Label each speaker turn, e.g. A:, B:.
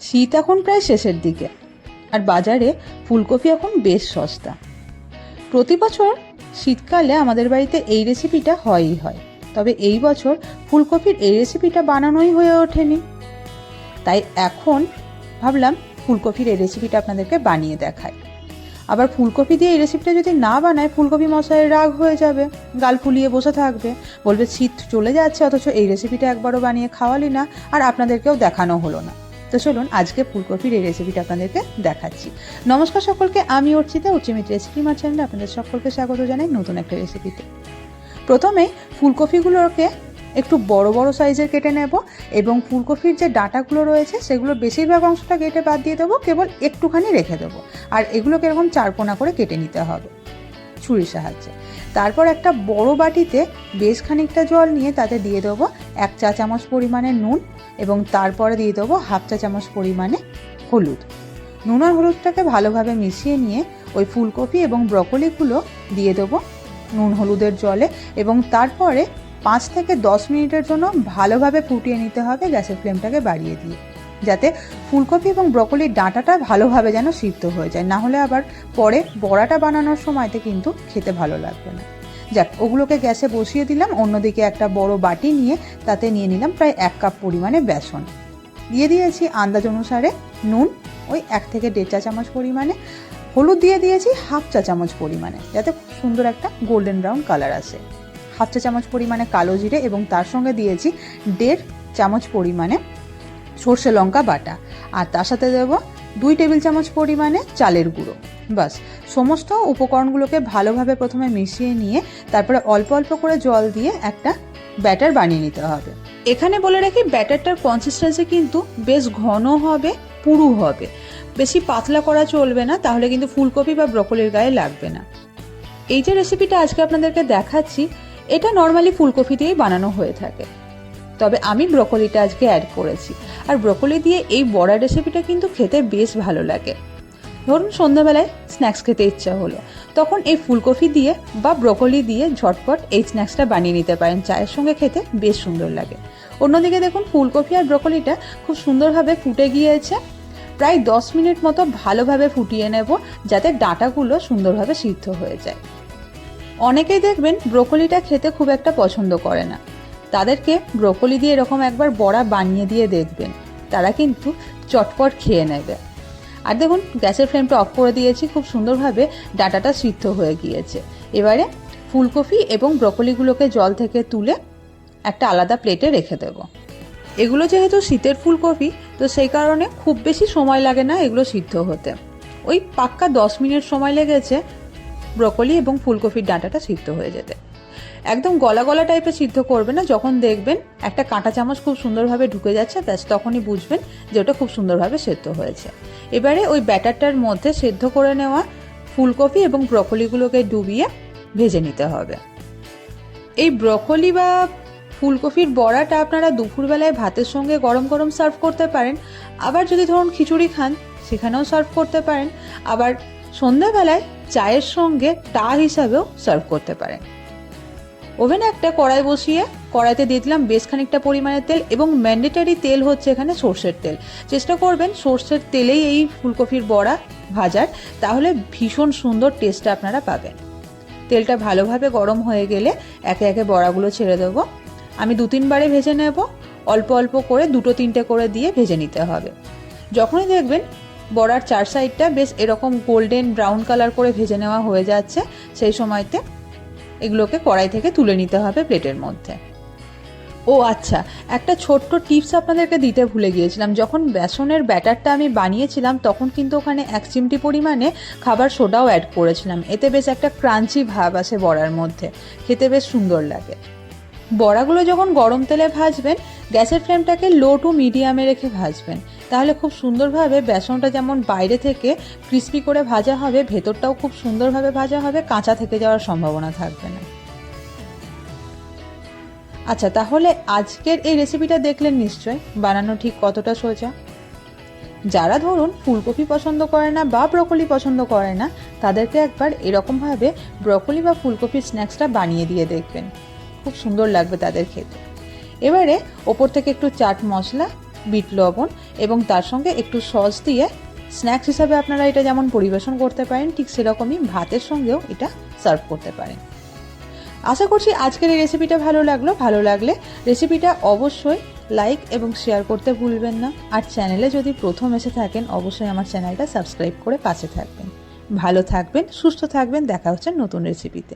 A: শীত এখন প্রায় শেষের দিকে, আর বাজারে ফুলকপি এখন বেশ সস্তা। প্রতি বছর শীতকালে আমাদের বাড়িতে এই রেসিপিটা হয়ই হয়, তবে এই বছর ফুলকপির এই রেসিপিটা বানানোই হয়ে ওঠেনি। তাই এখন ভাবলাম ফুলকপির এই রেসিপিটা আপনাদেরকে বানিয়ে দেখাই। আবার ফুলকপি দিয়ে এই রেসিপিটা যদি না বানায়, ফুলকপি মশাইয়ের রাগ হয়ে যাবে, গাল ফুলিয়ে বসে থাকবে। বলবে শীত চলে যাচ্ছে, অথচ এই রেসিপিটা একবারও বানিয়ে খাওয়ালি না, আর আপনাদেরকেও দেখানো হলো না। তো চলুন আজকে ফুলকপির এই রেসিপিটা আপনাদেরকে দেখাচ্ছি। নমস্কার সকলকে, আমি অর্চিতা অর্চিমিত রেসিপি মার চ্যানেলে আপনাদের সকলকে স্বাগত জানাই নতুন একটা রেসিপিতে প্রথমে ফুলকপিগুলোকে একটু বড় বড় সাইজের কেটে নেব এবং ফুলকপির যে ডাঁটাগুলো রয়েছে সেগুলো বেশিরভাগ অংশটা কেটে বাদ দিয়ে দেবো, কেবল একটুখানি রেখে দেবো। আর এগুলোকে এরকম চারকোনা করে কেটে নিতে হবে ছুরির সাহায্যে। তারপর একটা বড় বাটিতে বেশ খানিকটা জল নিয়ে তাতে দিয়ে দেবো এক চা চামচ পরিমাণে নুন এবং তারপরে দিয়ে দেবো হাফ চা চামচ পরিমাণে হলুদ। নুন আর হলুদটাকে ভালোভাবে মিশিয়ে নিয়ে ওই ফুলকপি এবং ব্রকলিগুলো দিয়ে দেবো নুন হলুদের জলে এবং তারপরে পাঁচ থেকে দশ মিনিটের জন্য ভালোভাবে ফুটিয়ে নিতে হবে গ্যাসের ফ্লেমটাকে বাড়িয়ে দিয়ে, যাতে ফুলকপি এবং ব্রকলির ডাঁটাটা ভালোভাবে যেন সিদ্ধ হয়ে যায়। না হলে আবার পরে বড়াটা বানানোর সময়তে কিন্তু খেতে ভালো লাগবে না। যাক, ওগুলোকে গ্যাসে বসিয়ে দিলাম, অন্যদিকে একটা বড় বাটি নিয়ে তাতে নিয়ে নিলাম প্রায় এক কাপ পরিমাণে বেসন। দিয়ে দিয়েছি আন্দাজ অনুসারে নুন, ওই এক থেকে দেড় চা চামচ পরিমাণে। হলুদ দিয়ে দিয়েছি হাফ চা চামচ পরিমাণে, যাতে সুন্দর একটা গোল্ডেন ব্রাউন কালার আসে। হাফ চা চামচ পরিমাণে কালো জিরে এবং তার সঙ্গে দিয়েছি দেড় চামচ পরিমাণে সর্ষে লঙ্কা বাটা। আর তার সাথে দেব দুই টেবিল চামচ পরিমাণে চালের গুঁড়ো। বাস সমস্ত উপকরণগুলোকে ভালোভাবে প্রথমে মিশিয়ে নিয়ে তারপরে অল্প অল্প করে জল দিয়ে একটা ব্যাটার বানিয়ে নিতে হবে। এখানে বলে রাখি, ব্যাটারটার কনসিস্টেন্সি কিন্তু বেশ ঘন হবে, পুরু হবে। বেশি পাতলা করা চলবে না, তাহলে কিন্তু ফুলকপি বা ব্রকলির গায়ে লাগবে না। এই যে রেসিপিটা আজকে আপনাদেরকে দেখাচ্ছি, এটা নর্মালি ফুলকপি দিয়েই বানানো হয়ে থাকে। তবে আমি ব্রকলিটা আজকে অ্যাড করেছি। আর ব্রকলি দিয়ে এই বড়া রেসিপিটা কিন্তু খেতে বেশ ভালো লাগে। ধরুন সন্ধ্যাবেলায় স্ন্যাক্স খেতে ইচ্ছা হলো। তখন এই ফুলকপি দিয়ে বা ব্রকলি দিয়ে ঝটপট এই স্ন্যাক্সটা বানিয়ে নিতে পারেন। চায়ের সঙ্গে খেতে বেশ সুন্দর লাগে। অন্যদিকে দেখুন, ফুলকপি আর ব্রকলিটা খুব সুন্দরভাবে ফুটে গিয়েছে। প্রায় দশ মিনিট মতো ভালোভাবে ফুটিয়ে নেব যাতে ডাঁটাগুলো সুন্দরভাবে সিদ্ধ হয়ে যায়। অনেকেই দেখবেন ব্রোকলিটা খেতে খুব একটা পছন্দ করে না। তাদেরকে ব্রোকলি দিয়ে এরকম একবার বড়া বানিয়ে দিয়ে দেখবেন। তারা কিন্তু চটপট খেয়ে নেবে। আর দেখুন, গ্যাসের ফ্লেমটা অফ করে দিয়েছি, খুব সুন্দরভাবে ডাটাটা সিদ্ধ হয়ে গিয়েছে। এবারে ফুলকপি এবং ব্রোকলিগুলোকে জল থেকে তুলে একটা আলাদা প্লেটে রেখে দেবো। এগুলো যেহেতু শীতের ফুলকপি, তো সেই কারণে খুব বেশি সময় লাগে না এগুলো সিদ্ধ হতে। ওই পাক্কা দশ মিনিট সময় লেগেছে ব্রকলি এবং ফুলকপির ডাঁটাটা সিদ্ধ হয়ে যেতে। একদম গলা গলা টাইপের সিদ্ধ করবে না। যখন দেখবেন একটা কাঁটা চামচ খুব সুন্দরভাবে ঢুকে যাচ্ছে, ব্যাস তখনই বুঝবেন যে ওটা খুব সুন্দরভাবে সেদ্ধ হয়েছে। এবারে ওই ব্যাটারটার মধ্যে সেদ্ধ করে নেওয়া ফুলকপি এবং ব্রকলিগুলোকে ডুবিয়ে ভেজে নিতে হবে। এই ব্রকলি বা ফুলকপির বড়াটা আপনারা দুপুরবেলায় ভাতের সঙ্গে গরম গরম সার্ভ করতে পারেন। আবার যদি ধরুন খিচুড়ি খান, সেখানেও সার্ভ করতে পারেন। আবার সন্ধ্যাবেলায় চায়ের সঙ্গে টা হিসাবেও সার্ভ করতে পারেন। ওভেনে একটা কড়াই বসিয়ে কড়াইতে দিয়ে দিলাম বেশ খানিকটা পরিমাণে তেল এবং ম্যান্ডেটারি তেল হচ্ছে এখানে সর্ষের তেল। চেষ্টা করবেন সর্ষের তেলেই এই ফুলকপির বড়া ভাজার, তাহলে ভীষণ সুন্দর টেস্টটা আপনারা পাবেন। তেলটা ভালোভাবে গরম হয়ে গেলে একে একে বড়াগুলো ছেড়ে দেবো। আমি দু তিনবারে ভেজে নেব, অল্প অল্প করে দুটো তিনটে করে দিয়ে ভেজে নিতে হবে। যখনই দেখবেন বড়ার চার সাইডটা বেশ এরকম গোল্ডেন ব্রাউন কালার করে ভেজে নেওয়া হয়ে যাচ্ছে, সেই সময়তে এগুলোকে কড়াই থেকে তুলে নিতে হবে প্লেটের মধ্যে। ও আচ্ছা একটা ছোট্ট টিপস আপনাদেরকে দিতে ভুলে গিয়েছিলাম। যখন বেসনের ব্যাটারটা আমি বানিয়েছিলাম, তখন কিন্তু ওখানে এক চিমটি পরিমাণে খাবার সোডাও অ্যাড করেছিলাম। এতে বেশ একটা ক্রাঞ্চি ভাব আসে বড়ার মধ্যে। খেতে বেশ সুন্দর লাগে। বড়াগুলো যখন গরম তেলে ভাজবেন, গ্যাসের ফ্লেমটাকে লো টু মিডিয়ামে রেখে ভাজবেন। তাহলে খুব সুন্দরভাবে বেসনটা যেমন বাইরে থেকে ক্রিস্পি করে ভাজা হবে, ভেতরটাও খুব সুন্দরভাবে ভাজা হবে, কাঁচা থেকে যাওয়ার সম্ভাবনা থাকবে না। আচ্ছা তাহলে আজকের এই রেসিপিটা দেখলেন নিশ্চয় বানানো ঠিক কতটা সোজা? যারা ধরুন ফুলকপি পছন্দ করে না বা ব্রকলি পছন্দ করে না, তাদেরকে একবার এরকমভাবে ব্রকলি বা ফুলকপির স্ন্যাক্সটা বানিয়ে দিয়ে দেখবেন। খুব সুন্দর লাগবে তাদের খেতে। এবারে ওপর থেকে একটু চাট মশলা বিট লবণ এবং তার সঙ্গে একটু সস দিয়ে স্ন্যাক্স হিসাবে আপনারা এটা যেমন পরিবেশন করতে পারেন, ঠিক সেরকমই ভাতের সঙ্গেও এটা সার্ভ করতে পারেন। আশা করছি আজকের এই রেসিপিটা ভালো লাগল। ভালো লাগলে রেসিপিটা অবশ্যই লাইক এবং শেয়ার করতে ভুলবেন না। আর চ্যানেলে যদি প্রথম এসে থাকেন, অবশ্যই আমার চ্যানেলটা সাবস্ক্রাইব করে পাশে থাকবেন। ভালো থাকবেন, সুস্থ থাকবেন। দেখা হচ্ছে নতুন রেসিপিতে।